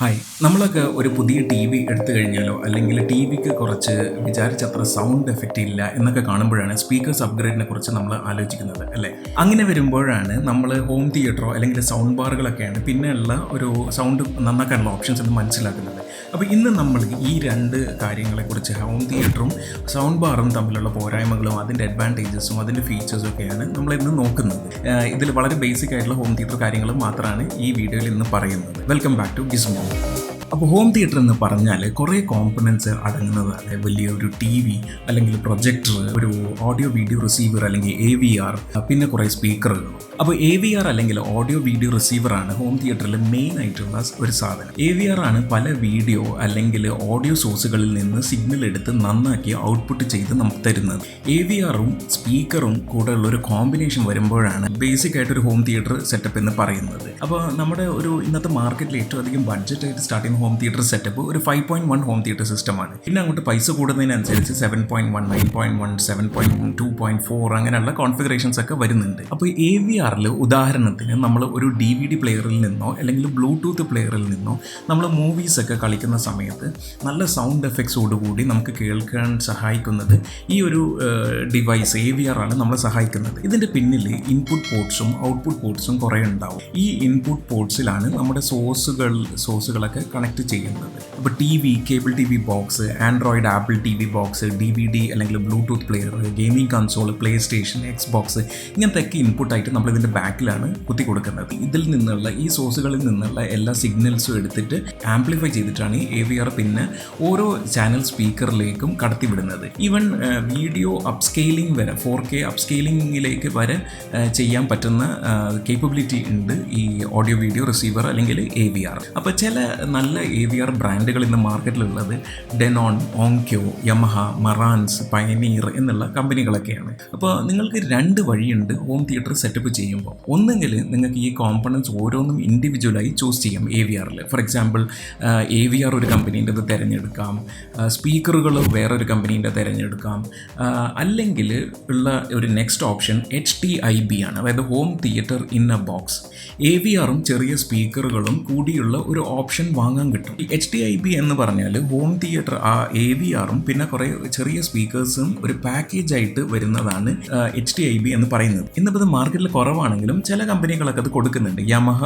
Hi നമ്മളൊക്കെ ഒരു പുതിയ ടി വി എടുത്തു കഴിഞ്ഞാലോ അല്ലെങ്കിൽ ടി വിക്ക് കുറച്ച് വിചാരിച്ചത്ര സൗണ്ട് എഫക്റ്റ് ഇല്ല എന്നൊക്കെ കാണുമ്പോഴാണ് സ്പീക്കേഴ്സ് അപ്ഗ്രേഡിനെ കുറിച്ച് നമ്മൾ ആലോചിക്കുന്നത് അല്ലേ? അങ്ങനെ വരുമ്പോഴാണ് നമ്മൾ ഹോം തിയേറ്ററോ അല്ലെങ്കിൽ സൗണ്ട് ബാറുകളൊക്കെയാണ് പിന്നെയുള്ള ഒരു സൗണ്ട് നന്നാക്കാനുള്ള ഓപ്ഷൻസ് എന്ന് മനസ്സിലാക്കുന്നത്. അപ്പോൾ ഇന്ന് നമ്മൾ ഈ രണ്ട് കാര്യങ്ങളെക്കുറിച്ച് ഹോം തിയേറ്ററും സൗണ്ട് ബാറും തമ്മിലുള്ള പോരായ്മകളും അതിന്റെ അഡ്വാന്റേജസും അതിന്റെ ഫീച്ചേഴ്സും ഒക്കെയാണ് നമ്മൾ ഇന്ന് നോക്കുന്നത്. ഇതിൽ വളരെ ബേസിക് ആയിട്ടുള്ള ഹോം തിയേറ്റർ കാര്യങ്ങൾ മാത്രമാണ് ഈ വീഡിയോയിൽ ഇന്ന് പറയുന്നത്. Welcome back to Gizmo Thank you. അപ്പോൾ ഹോം തിയേറ്റർ എന്ന് പറഞ്ഞാൽ കുറേ കോമ്പണൻസ് അടങ്ങുന്നതാണ് വലിയൊരു ടി വി അല്ലെങ്കിൽ പ്രൊജക്ടർ ഒരു ഓഡിയോ വീഡിയോ റിസീവർ അല്ലെങ്കിൽ എ വി ആർ പിന്നെ കുറേ സ്പീക്കറുകൾ അപ്പോൾ എ വി ആർ അല്ലെങ്കിൽ ഓഡിയോ വീഡിയോ റിസീവർ ആണ് ഹോം തിയേറ്ററിൽ മെയിൻ ആയിട്ടുള്ള ഒരു സാധനം. എ വി ആർ ആണ് പല വീഡിയോ അല്ലെങ്കിൽ ഓഡിയോ സോഴ്സുകളിൽ നിന്ന് സിഗ്നൽ എടുത്ത് നന്നാക്കി ഔട്ട്പുട്ട് ചെയ്ത് നമുക്ക് തരുന്നത്. എ വി ആറും സ്പീക്കറും കൂടെ ഉള്ള ഒരു കോമ്പിനേഷൻ വരുമ്പോഴാണ് ബേസിക് ആയിട്ട് ഒരു ഹോം തിയേറ്റർ സെറ്റപ്പ് എന്ന് പറയുന്നത്. അപ്പോൾ നമ്മുടെ ഒരു ഇന്നത്തെ മാർക്കറ്റിൽ ഏറ്റവും അധികം ബഡ്ജറ്റ് ആയിട്ട് സ്റ്റാർട്ട് ചെയ്യുന്ന ഹോം തിയേറ്റർ സെറ്റപ്പ് ഒരു five point one home theatre സിസ്റ്റമാണ് പിന്നെ അങ്ങോട്ട് പൈസ കൂടുന്നതിനനുസരിച്ച് seven point one nine point one seven point two point four അങ്ങനെയുള്ള കോൺഫിഗറേഷൻസ് ഒക്കെ വരുന്നുണ്ട്. അപ്പോൾ എ വി ആറിൽ ഉദാഹരണത്തിന് നമ്മൾ ഒരു ഡി വി ഡി പ്ലെയറിൽ നിന്നോ അല്ലെങ്കിൽ ബ്ലൂടൂത്ത് പ്ലെയറിൽ നിന്നോ നമ്മൾ മൂവീസ് ഒക്കെ കളിക്കുന്ന സമയത്ത് നല്ല സൗണ്ട് എഫക്ട്സോടുകൂടി നമുക്ക് കേൾക്കാൻ സഹായിക്കുന്നത് ഈ ഒരു ഡിവൈസ് എ വി ആർ ആണ് നമ്മളെ സഹായിക്കുന്നത്. ഇതിന്റെ പിന്നിൽ ഇൻപുട്ട് പോർട്സും ഔട്ട്പുട്ട് പോർട്സും കുറേ ഉണ്ടാവും. ഈ ഇൻപുട്ട് പോർട്സിലാണ് നമ്മുടെ സോഴ്സുകൾ സോഴ്സുകളൊക്കെ കണക്ട് ചെയ്യുന്നത്. അപ്പോൾ T V cable T V box Android Apple T V box D V D അല്ലെങ്കിൽ Bluetooth player gaming console PlayStation Xbox ഇങ്ങനത്തെ ഒക്കെ ഇൻപുട്ടായിട്ട് നമ്മൾ ഇതിന്റെ ബാക്കിലാണ് കുത്തി കൊടുക്കുന്നത്. ഇതിൽ നിന്നുള്ള ഈ സോഴ്സുകളിൽ നിന്നുള്ള എല്ലാ സിഗ്നൽസും എടുത്തിട്ട് ആംപ്ലിഫൈ ചെയ്തിട്ടാണ് ഈ എ വി ആർ പിന്നെ ഓരോ ചാനൽ സ്പീക്കറിലേക്കും കടത്തിവിടുന്നത്. ഈവൻ വീഡിയോ അപ്സ്കെയിലിംഗ് വരെ ഫോർ കെ അപ്സ്കെയിലിംഗിലേക്ക് വരെ ചെയ്യാൻ പറ്റുന്ന കേപ്പബിലിറ്റി ഉണ്ട് ഈ ഓഡിയോ വീഡിയോ റിസീവർ അല്ലെങ്കിൽ എ വി ആർ അപ്പോൾ ചില നല്ല എ വി ആർ ബ്രാൻഡുകൾ ഇന്ന് മാർക്കറ്റിലുള്ളത് ഡെനോൺ ഓങ്ക്യോ യമഹ മറാൻസ് പയനീർ എന്നുള്ള കമ്പനികളൊക്കെയാണ്. അപ്പോൾ നിങ്ങൾക്ക് രണ്ട് വഴിയുണ്ട് ഹോം തിയേറ്റർ സെറ്റപ്പ് ചെയ്യുമ്പോൾ. ഒന്നെങ്കിൽ നിങ്ങൾക്ക് ഈ കോമ്പണൻസ് ഓരോന്നും ഇൻഡിവിജ്വലായി ചൂസ് ചെയ്യാം എ വി ആറിൽ for example A V R ഒരു കമ്പനീന്റെത് തിരഞ്ഞെടുക്കാം. സ്പീക്കറുകൾ വേറൊരു കമ്പനീന്റെ തിരഞ്ഞെടുക്കാം. അല്ലെങ്കിൽ ഉള്ള ഒരു next option H T I B ആണ്. അതായത് home theatre in a box A V ആറും ചെറിയ സ്പീക്കറുകളും കൂടിയുള്ള ഒരു ഓപ്ഷൻ വാങ്ങാൻ കിട്ടും. ഈ എച്ച് ഡി ഐ ബി എന്ന് പറഞ്ഞാൽ ഹോം തിയേറ്റർ ആ എ വി ആറും പിന്നെ കുറേ ചെറിയ സ്പീക്കേഴ്സും ഒരു പാക്കേജ് ആയിട്ട് വരുന്നതാണ് എച്ച് ഡി ഐ ബി എന്ന് പറയുന്നത്. ഇന്നിപ്പോൾ ഇത് മാർക്കറ്റിൽ കുറവാണെങ്കിലും ചില കമ്പനികളൊക്കെ അത് കൊടുക്കുന്നുണ്ട്. യമഹ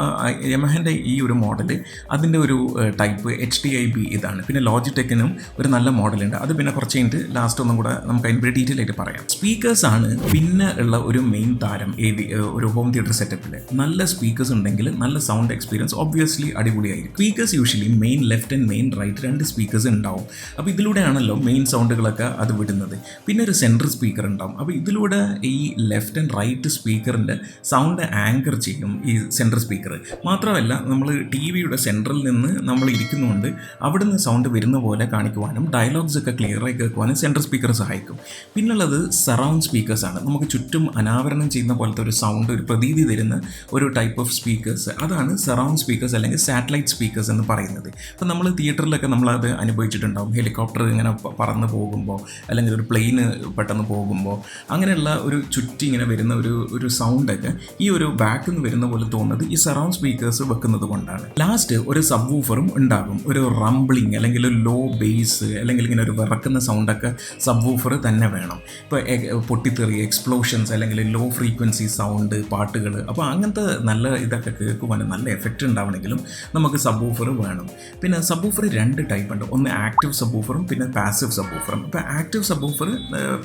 യമഹന്റെ ഈ ഒരു മോഡൽ അതിന്റെ ഒരു type H D I B ഇതാണ്. പിന്നെ ലോജിടെക്കിനും ഒരു നല്ല മോഡലുണ്ട് അത് പിന്നെ കുറച്ച് കഴിഞ്ഞിട്ട് ലാസ്റ്റ് ഒന്നും കൂടെ നമുക്ക് അതിന്റെ ഡീറ്റെയിൽ ആയിട്ട് പറയാം. സ്പീക്കേഴ്സ് ആണ് പിന്നെ ഉള്ള ഒരു മെയിൻ താരം വി ഒരു ഹോം തിയേറ്റർ സെറ്റപ്പിൽ നല്ല സ്പീക്കേഴ്സ് ഉണ്ടെങ്കിൽ നല്ല സൗണ്ട് എക്സ്പീരിയൻസ് ഒബ്വിയസ്ലി അടിപൊളിയായിരിക്കും. Speakers usually main left and main right രണ്ട് സ്പീക്കേഴ്സ് ഉണ്ടാവും. അപ്പോൾ ഇതിലൂടെയാണല്ലോ മെയിൻ സൗണ്ടുകളൊക്കെ അത് വിടുന്നത്. പിന്നെ ഒരു സെൻട്രൽ സ്പീക്കർ ഉണ്ടാവും. അപ്പോൾ ഇതിലൂടെ ഈ ലെഫ്റ്റ് ആൻഡ് റൈറ്റ് സ്പീക്കറിന്റെ സൗണ്ട് ആങ്കർ ചെയ്യും ഈ സെൻട്രൽ സ്പീക്കർ മാത്രമല്ല നമ്മൾ ടി വിയുടെ സെൻട്രൽ നിന്ന് നമ്മൾ ഇരിക്കുന്നുകൊണ്ട് അവിടെ നിന്ന് സൗണ്ട് വരുന്ന പോലെ കാണിക്കുവാനും ഡയലോഗ്സ് ഒക്കെ ക്ലിയർ ആയി കേൾക്കുവാനും സെൻട്രൽ സ്പീക്കർ സഹായിക്കും. പിന്നുള്ളത് സറൗണ്ട് സ്പീക്കേഴ്സാണ് നമുക്ക് ചുറ്റും അനാവരണം ചെയ്യുന്ന പോലത്തെ ഒരു സൗണ്ട് ഒരു പ്രതീതി തരുന്ന ഒരു ടൈപ്പ് ഓഫ് സ്പീക്കേഴ്സ് അതാണ് സറൗണ്ട് സ്പീക്കേഴ്സ് അല്ലെങ്കിൽ സാറ്റലൈറ്റ് സ്പീക്കേഴ്സ് എന്ന് പറയുന്നത്. അപ്പോൾ നമ്മൾ തിയേറ്ററിലൊക്കെ നമ്മളത് അനുഭവിച്ചിട്ടുണ്ടാവും. ഹെലികോപ്റ്റർ ഇങ്ങനെ പറന്ന് പോകുമ്പോൾ അല്ലെങ്കിൽ ഒരു പ്ലെയിന് പെട്ടെന്ന് പോകുമ്പോൾ അങ്ങനെയുള്ള ഒരു ചുറ്റി ഇങ്ങനെ വരുന്ന ഒരു ഒരു സൗണ്ടൊക്കെ ഈ ഒരു ബാക്കിൽ നിന്ന് വരുന്ന പോലെ തോന്നുന്നത് ഈ സറൗണ്ട് സ്പീക്കേഴ്സ് വെക്കുന്നത് കൊണ്ടാണ്. ലാസ്റ്റ് ഒരു സബ് വൂഫറും ഉണ്ടാകും. ഒരു റംബ്ലിങ് അല്ലെങ്കിൽ ഒരു ലോ ബേസ് അല്ലെങ്കിൽ ഇങ്ങനെ ഒരു വിറക്കുന്ന സൗണ്ടൊക്കെ സബ് വൂഫർ തന്നെ വേണം. ഇപ്പോൾ പൊട്ടിത്തെറി എക്സ്പ്ലോഷൻസ് അല്ലെങ്കിൽ ലോ ഫ്രീക്വൻസി സൗണ്ട് പാട്ടുകൾ അപ്പോൾ അങ്ങനത്തെ നല്ല ഇതൊക്കെ കേൾക്കുവാനും നല്ല എഫക്റ്റ് ഉണ്ടാവണമെങ്കിലും നമുക്ക് സബ് വൂഫർ വേണം. പിന്നെ സബൂഫർ രണ്ട് ടൈപ്പ് ഉണ്ട്. ഒന്ന് ആക്റ്റീവ് സബൂഫറും പിന്നെ പാസീവ് സബൂഫറും ഇപ്പോൾ ആക്റ്റീവ് സബൂഫർ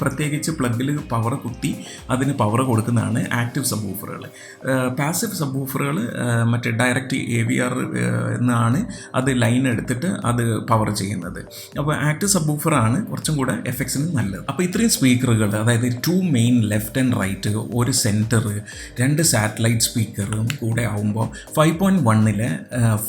പ്രത്യേകിച്ച് പ്ലഗിൽ പവർ കുത്തി അതിന് പവർ കൊടുക്കുന്നതാണ് ആക്റ്റീവ് സബൂഫറുകൾ പാസീവ് സബൂഫറുകൾ മറ്റേ ഡയറക്റ്റ് എ വി ആർ എന്നാണ് അത് ലൈൻ എടുത്തിട്ട് അത് പവർ ചെയ്യുന്നത്. അപ്പോൾ ആക്റ്റീവ് സബൂഫറാണ് കുറച്ചും കൂടെ എഫക്ട്സിന് നല്ലത്. അപ്പോൾ ഇത്രയും സ്പീക്കറുകൾ അതായത് two main left and right ഒരു സെന്റർ രണ്ട് സാറ്റലൈറ്റ് സ്പീക്കറും കൂടെ ആവുമ്പോൾ ഫൈവ് പോയിന്റ് വണ്ണിലെ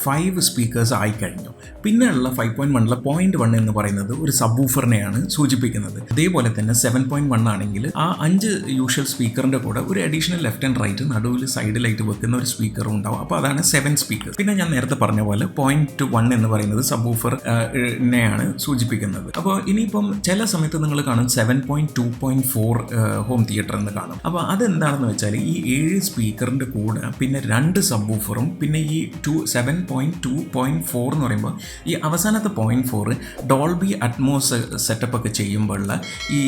ഫൈവ് സ്പീക്കേഴ്സ് ആയിക്കഴിഞ്ഞു. പിന്നെ ഉള്ള ഫൈവ് പോയിന്റ് വണ്ണിലെ പോയിന്റ് വൺ എന്ന് പറയുന്നത് ഒരു സബ് ഊഫറിനെയാണ് സൂചിപ്പിക്കുന്നത്. അതേപോലെ തന്നെ സെവൻ പോയിന്റ് വൺ ആണെങ്കിൽ ആ അഞ്ച് യൂഷ്വൽ സ്പീക്കറിന്റെ കൂടെ ഒരു അഡീഷണൽ ലെഫ്റ്റ് ആൻഡ് റൈറ്റ് നടുവിൽ സൈഡിലായിട്ട് വെക്കുന്ന ഒരു സ്പീക്കറും ഉണ്ടാവും. അപ്പോൾ അതാണ് സെവൻ സ്പീക്കർ പിന്നെ ഞാൻ നേരത്തെ പറഞ്ഞ പോലെ പോയിന്റ് വൺ എന്ന് പറയുന്നത് സബ് ഊഫറിനെയാണ് നെയാണ് സൂചിപ്പിക്കുന്നത്. അപ്പോൾ ഇനിയിപ്പം ചില സമയത്ത് നിങ്ങൾ കാണും seven point two point four home theatre എന്ന് കാണും. അപ്പോൾ അതെന്താണെന്ന് വെച്ചാൽ ഈ ഏഴ് സ്പീക്കറിന്റെ കൂടെ പിന്നെ രണ്ട് സബ് ഊഫറും പിന്നെ ഈ two seven point two point four എന്ന് പറയുമ്പോൾ ഈ അവസാനത്തെ point four Dolby Atmos setup ഒക്കെ ചെയ്യുമ്പോഴുള്ള ഈ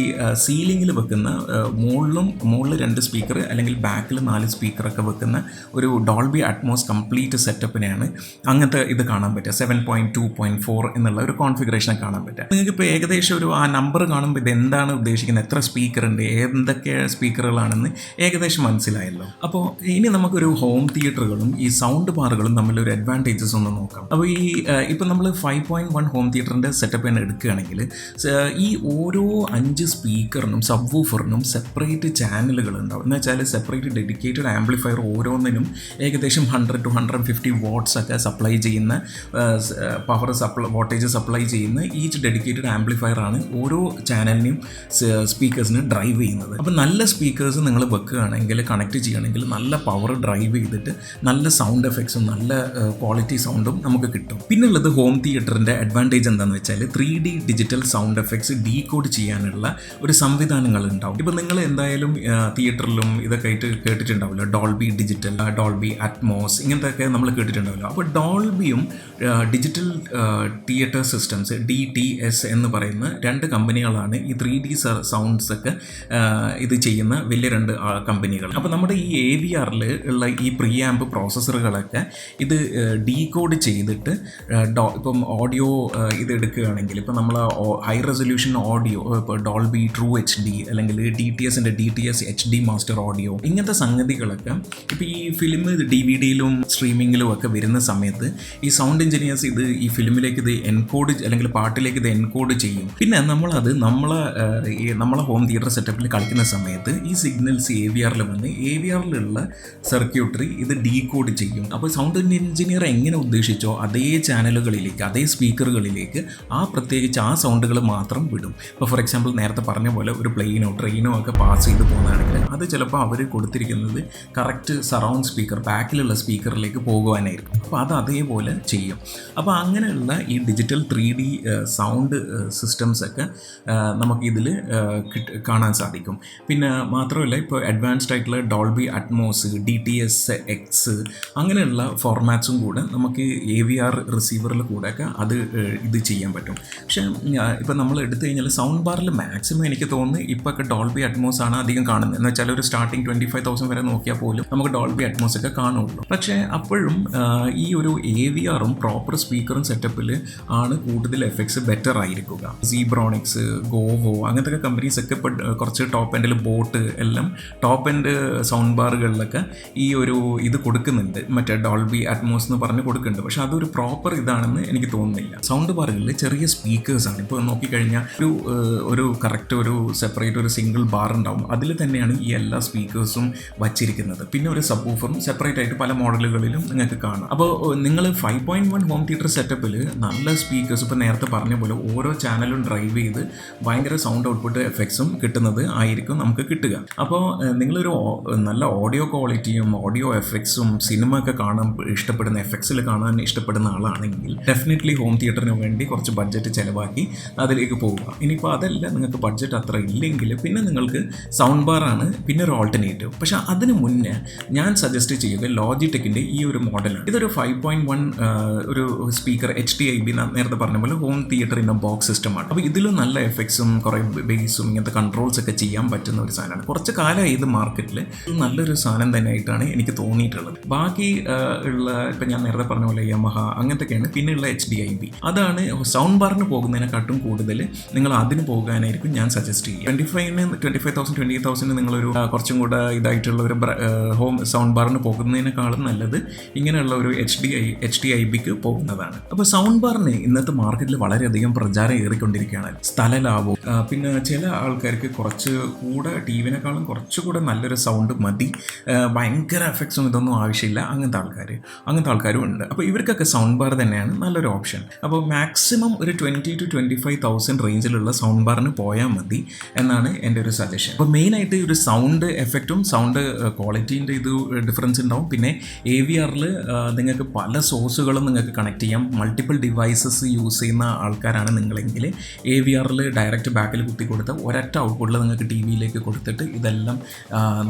സീലിങ്ങിൽ വെക്കുന്ന മുകളിലും മുകളിൽ രണ്ട് സ്പീക്കർ അല്ലെങ്കിൽ ബാക്കിൽ നാല് സ്പീക്കറൊക്കെ വെക്കുന്ന ഒരു ഡോൾബി അറ്റ്മോസ് കംപ്ലീറ്റ് സെറ്റപ്പിനെയാണ് അങ്ങനത്തെ ഇത് കാണാൻ പറ്റുക. Seven point two point four എന്നുള്ള ഒരു കോൺഫിഗറേഷൻ കാണാൻ പറ്റുക. നിങ്ങൾക്ക് ഇപ്പോൾ ഏകദേശം ഒരു ആ നമ്പർ കാണുമ്പോൾ ഇത് എന്താണ് ഉദ്ദേശിക്കുന്നത്? എത്ര സ്പീക്കർ ഉണ്ട്? എന്തൊക്കെ സ്പീക്കറുകളാണെന്ന് ഏകദേശം മനസ്സിലായല്ലോ. അപ്പോൾ ഇനി നമുക്കൊരു ഹോം തിയേറ്ററുകളും ഈ സൗണ്ട് ബാറുകളും തമ്മിലൊരു അഡ്വാന്റേജസ് ഒന്ന് നോക്കാം. അപ്പോൾ ഇപ്പം നമ്മൾ ഫൈവ് പോയിന്റ് വൺ ഹോം തിയേറ്ററിന്റെ സെറ്റപ്പ് തന്നെ എടുക്കുകയാണെങ്കിൽ ഈ ഓരോ അഞ്ച് സ്പീക്കറിനും സബ് വൂഫറിനും സെപ്പറേറ്റ് ചാനലുകൾ ഉണ്ടാവും. എന്ന് വെച്ചാൽ സെപ്പറേറ്റ് ഡെഡിക്കേറ്റഡ് ആംപ്ലിഫയർ ഓരോന്നിനും ഏകദേശം hundred to hundred fifty watts ഒക്കെ സപ്ലൈ ചെയ്യുന്ന പവർ സപ്ലൈ വോൾട്ടേജ് സപ്ലൈ ചെയ്യുന്ന ഈച്ച് ഡെഡിക്കേറ്റഡ് ആംപ്ലിഫയർ ആണ് ഓരോ ചാനലിനെയും സ്പീക്കേഴ്സിന് ഡ്രൈവ് ചെയ്യുന്നത്. അപ്പോൾ നല്ല സ്പീക്കേഴ്സ് നിങ്ങൾ വെക്കുകയാണെങ്കിൽ കണക്ട് ചെയ്യുകയാണെങ്കിൽ നല്ല പവർ ഡ്രൈവ് ചെയ്തിട്ട് നല്ല സൗണ്ട് എഫക്ട്സും നല്ല ക്വാളിറ്റി സൗണ്ടും നമുക്ക് കിട്ടും. പിന്നുള്ളത് ഹോം തിയേറ്ററിന്റെ അഡ്വാന്റേജ് എന്താണെന്ന് വെച്ചാൽ three D digital sound effects decode ചെയ്യാനുള്ള ഒരു സംവിധാനങ്ങൾ ഉണ്ടാവും. ഇപ്പോൾ നിങ്ങൾ എന്തായാലും തിയേറ്ററിലും ഇതൊക്കെ ആയിട്ട് കേട്ടിട്ടുണ്ടാവില്ല ഡോൾബി ഡിജിറ്റൽ ഡോൾബി അറ്റ്മോസ് ഇങ്ങനത്തെ ഒക്കെ നമ്മൾ കേട്ടിട്ടുണ്ടാവില്ല അപ്പോൾ ഡോൾബിയും digital theatre systems D T S എന്ന് പറയുന്ന രണ്ട് കമ്പനികളാണ് ഈ ത്രീ ഡി സൗണ്ട്സ് ഒക്കെ ഇത് ചെയ്യുന്ന വലിയ രണ്ട് കമ്പനികൾ അപ്പോൾ നമ്മുടെ ഈ എ വി ആറിൽ ഉള്ള ഈ പ്രീ ആമ്പ് പ്രോസസ്സറുകളൊക്കെ ഇത് ഡീകോഡ് ചെയ്തിട്ട് ആ, ഡോ ഇപ്പം ഓഡിയോ ഇത് എടുക്കുകയാണെങ്കിൽ ഇപ്പം നമ്മൾ ഹൈ റെസൊല്യൂഷൻ ഓഡിയോ ഇപ്പോൾ ഡോൾബി ട്രൂ എച്ച് ഡി അല്ലെങ്കിൽ ഡി ടി എസിന്റെ D T S H D master audio ഇങ്ങനത്തെ സംഗതികളൊക്കെ ഇപ്പോൾ ഈ ഫിലിം ഡി വി ഡിയിലും സ്ട്രീമിങ്ങിലും ഒക്കെ വരുന്ന സമയത്ത് ഈ സൗണ്ട് എഞ്ചിനീയേഴ്സ് ഇത് ഈ ഫിലിമിലേക്ക് ഇത് എൻകോഡ് അല്ലെങ്കിൽ പാട്ടിലേക്ക് ഇത് എൻകോഡ് ചെയ്യും. പിന്നെ നമ്മളത് നമ്മളെ നമ്മളെ ഹോം തിയേറ്റർ സെറ്റപ്പിൽ കളിക്കുന്ന സമയത്ത് ഈ സിഗ്നൽസ് എ വി ആറിൽ വന്ന് എ വി ആറിലുള്ള സർക്യൂട്ടറി ഇത് ഡീകോഡ് ചെയ്യും. അപ്പോൾ സൗണ്ട് എഞ്ചിനീയർ എങ്ങനെ ഉദ്ദേശിച്ചോ അതേ ചാനലുകളിലേക്ക് അതേ സ്പീക്കറുകളിലേക്ക് ആ പ്രത്യേകിച്ച് ആ സൗണ്ടുകൾ മാത്രം വിടും. ഇപ്പോൾ ഫോർ എക്സാമ്പിൾ നേരത്തെ പറഞ്ഞ പോലെ ഒരു പ്ലെയിനോ ട്രെയിനോ ഒക്കെ പാസ് ചെയ്ത് പോകുന്നതാണെങ്കിൽ അത് ചിലപ്പോൾ അവർ കൊടുത്തിരിക്കുന്നത് കറക്റ്റ് സറൗണ്ട് സ്പീക്കർ ബാക്കിലുള്ള സ്പീക്കറിലേക്ക് പോകുവാനായിരിക്കും. അപ്പോൾ അത് അതേപോലെ ചെയ്യും. അപ്പോൾ അങ്ങനെയുള്ള ഈ digital three D sound systems ഒക്കെ നമുക്ക് നമുക്കിതിൽ കാണാൻ സാധിക്കും. പിന്നെ മാത്രമല്ല ഇപ്പോൾ അഡ്വാൻസ്ഡ് ആയിട്ടുള്ള Dolby Atmos D T S X അങ്ങനെയുള്ള ഫോർമാറ്റ്സും കൂടെ നമുക്ക് എ വി ആർ റിസീവറിൽ കൂടെയൊക്കെ അത് ഇത് ചെയ്യാൻ പറ്റും. പക്ഷേ ഇപ്പം നമ്മൾ എടുത്തു കഴിഞ്ഞാൽ സൗണ്ട് ബാറിൽ മാക്സിമം എനിക്ക് തോന്നുന്നു ഇപ്പോൾ ഒക്കെ ഡോൾബി അറ്റ്മോസ് ആണ് അധികം കാണുന്നത്. എന്ന് വെച്ചാൽ ഒരു സ്റ്റാർട്ടിങ് ട്വന്റി ഫൈവ് തൗസൻഡ് വരെ നോക്കിയാൽ പോലും നമുക്ക് ഡോൾബി അറ്റ്മോസ് ഒക്കെ കാണുള്ളൂ. പക്ഷേ അപ്പോഴും ഈ ഒരു എ വി ആറും പ്രോപ്പർ സ്പീക്കറും സെറ്റപ്പിൽ ആണ് കൂടുതൽ എഫക്ട്സ് ബെറ്റർ ആയിരിക്കുക. സീബ്രോണിക്സ് ഗോവോ അങ്ങനത്തെ കമ്പനീസ് ഒക്കെ ഇപ്പോൾ കുറച്ച് ടോപ്പ് എൻഡിൽ ബോട്ട് എല്ലാം ടോപ്പ് എൻഡ് സൗണ്ട് ബാറുകളിലൊക്കെ ഈ ഒരു ഇത് കൊടുക്കുന്നുണ്ട്. മറ്റേ ഡോൾബി അറ്റ്മോസ് എന്ന് പറഞ്ഞ് കൊടുക്കുന്നുണ്ട്. പക്ഷേ അതൊരു പ്രോപ്പർ ഇതാണെന്ന് എനിക്ക് തോന്നുന്നില്ല. സൗണ്ട് ബാറുകളിൽ ചെറിയ സ്പീക്കേഴ്സ് ആണ്. ഇപ്പോൾ നോക്കിക്കഴിഞ്ഞാൽ ഒരു ഒരു കറക്റ്റ് ഒരു സെപ്പറേറ്റ് ഒരു സിംഗിൾ ബാർ ഉണ്ടാവും. അതിൽ തന്നെയാണ് ഈ എല്ലാ സ്പീക്കേഴ്സും വച്ചിരിക്കുന്നത്. പിന്നെ ഒരു സബ് ഓഫറും സെപ്പറേറ്റ് ആയിട്ട് പല മോഡലുകളിലും നിങ്ങൾക്ക് കാണാം. അപ്പോൾ നിങ്ങൾ five point one home theatre സെറ്റപ്പിൽ നല്ല സ്പീക്കേഴ്സ് ഇപ്പോൾ നേരത്തെ പറഞ്ഞ പോലെ ഓരോ ചാനലും ഡ്രൈവ് ചെയ്ത് ഭയങ്കര സൗണ്ട് ഔട്ട്പുട്ട് എഫക്ട്സും കിട്ടുന്നത് ആയിരിക്കും നമുക്ക് കിട്ടുക. അപ്പോൾ നിങ്ങളൊരു നല്ല ഓഡിയോ ക്വാളിറ്റിയും ഓഡിയോ എഫക്ട്സും സിനിമ ഒക്കെ കാണാൻ ഇഷ്ടപ്പെടുന്ന എഫക്ട്സിൽ കാണാൻ ഇഷ്ടപ്പെടുന്ന ആളാണെങ്കിൽ ഡെഫിനറ്റ്ലി ഹോം തിയേറ്ററിന് വേണ്ടി കുറച്ച് ബഡ്ജറ്റ് ചിലവാക്കി അതിലേക്ക് പോവുക. ഇനിയിപ്പോൾ അതല്ല നിങ്ങൾക്ക് ബഡ്ജറ്റ് അത്ര ഇല്ലെങ്കിൽ പിന്നെ നിങ്ങൾക്ക് സൗണ്ട് ബാറാണ് പിന്നെ ഒരു ഓൾട്ടർനേറ്റീവ് പക്ഷേ അതിന് മുന്നേ ഞാൻ സജസ്റ്റ് ചെയ്യുക ലോജിടെക്കിന്റെ ഈ ഒരു മോഡലാണ് ഇതൊരു ഫൈവ് പോയിന്റ് വൺ ഒരു speaker H T I B നേരത്തെ പറഞ്ഞ പോലെ ഹോം തിയേറ്റർ ഇന്ന ബോക്സ് സിസ്റ്റമാണ് അപ്പോൾ ഇതിൽ നല്ല എഫക്ട്സും കുറേ ബേസും ഇങ്ങനത്തെ കൺട്രോൾസ് ഒക്കെ ചെയ്യാൻ പറ്റുന്ന ഒരു സാധനമാണ്. കുറച്ച് കാലമായി ഇത് മാർക്കറ്റിൽ നല്ലൊരു സാധനം തന്നെയായിട്ടാണ് എനിക്ക് തോന്നിയിട്ടുള്ളത്. ബാക്കി ഉള്ള ഇപ്പം ഞാൻ നേരത്തെ പറഞ്ഞ പോലെ യമഹ അങ്ങനത്തെയൊക്കെയാണ് പിന്നെയുള്ള എച്ച് ഡി ഐ ബി അതാണ് സൗണ്ട് ബാറിന് പോകുന്നതിനെക്കാട്ടും കൂടുതൽ നിങ്ങൾ അതിന് പോകാനായിരിക്കും ഞാൻ സജസ്റ്റ് ചെയ്യുക. Twenty ഫൈവിന് twenty five thousand twenty thousand നിങ്ങളൊരു കുറച്ചും കൂടെ ഇതായിട്ടുള്ള ഒരു ഹോം സൗണ്ട് ബാറിന് പോകുന്നതിനേക്കാളും നല്ലത് ഇങ്ങനെയുള്ള ഒരു H D I H D I ബിക്ക് പോകുന്നതാണ്. അപ്പോൾ സൗണ്ട് ബാറിന് ഇന്നത്തെ മാർക്കറ്റിൽ വളരെയധികം പ്രചാരം ഏറിക്കൊണ്ടിരിക്കുകയാണ്. സ്ഥല ലാഭവും പിന്നെ ചില ആൾക്കാർക്ക് കുറച്ച് കൂടെ ടി വിനേക്കാളും കുറച്ചുകൂടെ നല്ലൊരു സൗണ്ട് മതി. ഭയങ്കര എഫക്ട്സും ഇതൊന്നും ആവശ്യമില്ല. അങ്ങനത്തെ ആൾക്കാർ അങ്ങനത്തെ ആൾക്കാരും ഉണ്ട്. അപ്പോൾ ഇവർക്കൊക്കെ ബാർ തന്നെയാണ് നല്ലൊരു ഓപ്ഷൻ അപ്പോൾ മാക്സിമം ഒരു twenty two twenty five thousand റേഞ്ചിലുള്ള sound ബാറിന് പോയാൽ മതി എന്നാണ് എന്റെ ഒരു സജഷൻ അപ്പോൾ മെയിനായിട്ട് ഒരു സൗണ്ട് എഫക്റ്റും സൗണ്ട് ക്വാളിറ്റീന്റെ ഇത് ഡിഫറൻസ് ഉണ്ടാവും. പിന്നെ എ വി ആറിൽ നിങ്ങൾക്ക് പല സോഴ്സുകളും നിങ്ങൾക്ക് കണക്ട് ചെയ്യാം. മൾട്ടിപ്പിൾ ഡിവൈസസ് യൂസ് ചെയ്യുന്ന ആൾക്കാരാണ് നിങ്ങളെങ്കിൽ എ വി ആറിൽ ഡയറക്റ്റ് ബാക്കിൽ കുത്തി കൊടുത്ത് ഒരൊറ്റ ഔട്ട്പുട്ടിൽ നിങ്ങൾക്ക് ടി വിയിലേക്ക് കൊടുത്തിട്ട് ഇതെല്ലാം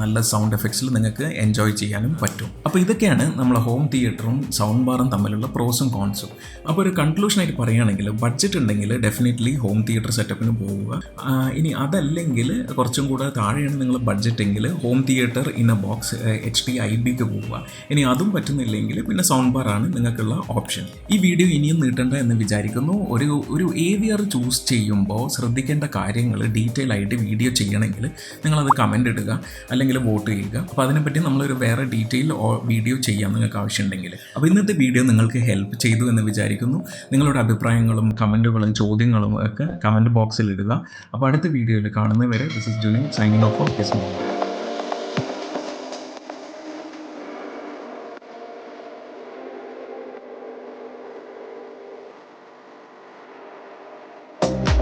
നല്ല സൗണ്ട് എഫക്ട്സിൽ നിങ്ങൾക്ക് എൻജോയ് ചെയ്യാനും പറ്റും. അപ്പോൾ ഇതൊക്കെയാണ് നമ്മളെ ഹോം തിയേറ്ററും സൗണ്ട് ബാറും തമ്മിലുള്ള പ്രോസും കോൺസും അപ്പോൾ ഒരു കൺക്ലൂഷനായിട്ട് പറയുകയാണെങ്കിൽ ബഡ്ജറ്റ് ഉണ്ടെങ്കിൽ ഡെഫിനറ്റ്ലി ഹോം തിയേറ്റർ സെറ്റപ്പിന് പോവുക. ഇനി അതല്ലെങ്കിൽ കുറച്ചും കൂടെ താഴെയാണ് നിങ്ങൾ ബഡ്ജറ്റ് എങ്കിൽ home theatre in a box H D I ബിക്ക് പോവുക. ഇനി അതും പറ്റുന്നില്ലെങ്കിൽ പിന്നെ സൗണ്ട് ബാർ ആണ് നിങ്ങൾക്കുള്ള ഓപ്ഷൻ ഈ വീഡിയോ ഇനിയും നീട്ടണ്ട എന്ന് വിചാരിക്കുന്നു. ഒരു ഒരു എ വി ആർ ചൂസ് ചെയ്യുമ്പോൾ ശ്രദ്ധിക്കേണ്ട കാര്യങ്ങൾ ഡീറ്റെയിൽ ആയിട്ട് വീഡിയോ ചെയ്യണമെങ്കിൽ നിങ്ങളത് കമന്റ് ഇടുക അല്ലെങ്കിൽ വോട്ട് ചെയ്യുക. അപ്പോൾ അതിനെപ്പറ്റി നമ്മളൊരു വേറെ ഡീറ്റെയിൽ വീഡിയോ ചെയ്യാം നിങ്ങൾക്ക് ആവശ്യമുണ്ടെങ്കിൽ. അപ്പോൾ ഇന്നത്തെ വീഡിയോ നിങ്ങൾക്ക് ഹെൽപ്പ് ചെയ്തു എന്ന് വിചാരിക്കുന്നു. നിങ്ങളുടെ അഭിപ്രായങ്ങളും കമന്റുകളും ചോദ്യങ്ങളും ഒക്കെ കമന്റ് ബോക്സിൽ ഇടുക. അപ്പോൾ അടുത്ത വീഡിയോയിൽ കാണുന്നവരെ this is Junin signing off off